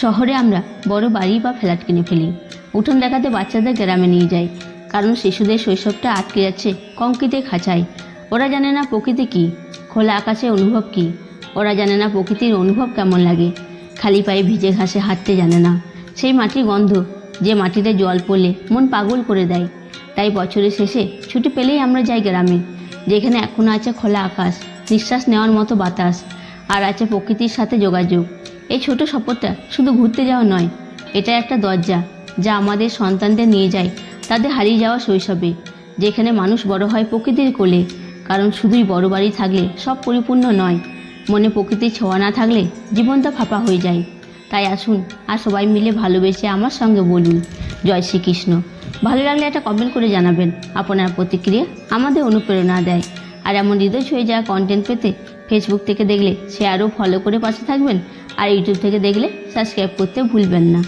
শহরে আমরা বড় বাড়ি বা ফ্ল্যাট কিনে ফেলি। উঠোন দেখাতে বাচ্চাদের গ্রামে নিয়ে যাই। কারণ শিশুদের শৈশবটা আটকে যাচ্ছে কংক্রিটের খাঁচায়। ওরা জানে না প্রকৃতি কী, খোলা আকাশে অনুভব কী। ওরা জানে না প্রকৃতির অনুভব কেমন লাগে। খালি পায়ে ভিজে ঘাসে হাঁটতে জানে না। সেই মাটির গন্ধ, যে মাটিতে জল পড়লে মন পাগল করে দেয়। তাই বছরের শেষে ছুটি পেলেই আমরা যাই গ্রামে, যেখানে এখনও আছে খোলা আকাশ, নিঃশ্বাস নেওয়ার মতো বাতাস, আর আছে প্রকৃতির সাথে যোগাযোগ। এই ছোট সফরটা শুধু ঘুরতে যাওয়া নয়, এটা একটা দরজা যা আমাদের সন্তানদের নিয়ে যায়, তাদের হারিয়ে যাওয়া শৈশবে, যেখানে মানুষ বড় হয় প্রকৃতির কোলে, কারণ শুধুই বড় বাড়ি থাকলে সব পরিপূর্ণ নয়। মনে প্রকৃতির ছোঁয়া না থাকলে জীবনটা ফাঁপা হয়ে যায়। তাই আসুন আর সবাই মিলে ভালোবেসে আমার সঙ্গে বলুন, জয় শ্রীকৃষ্ণ। ভালো লাগলে একটা কমেন্ট করে জানাবেন, আপনার প্রতিক্রিয়া আমাদের অনুপ্রেরণা দেয়। আর এমন হৃদয় ছুঁয়ে যাওয়া কন্টেন্ট পেতে ফেসবুক থেকে দেখলে শেয়ারও ফলো করে পাশে থাকবেন। আর ইউটিউব থেকে দেখলে সাবস্ক্রাইব করতে ভুলবেন না।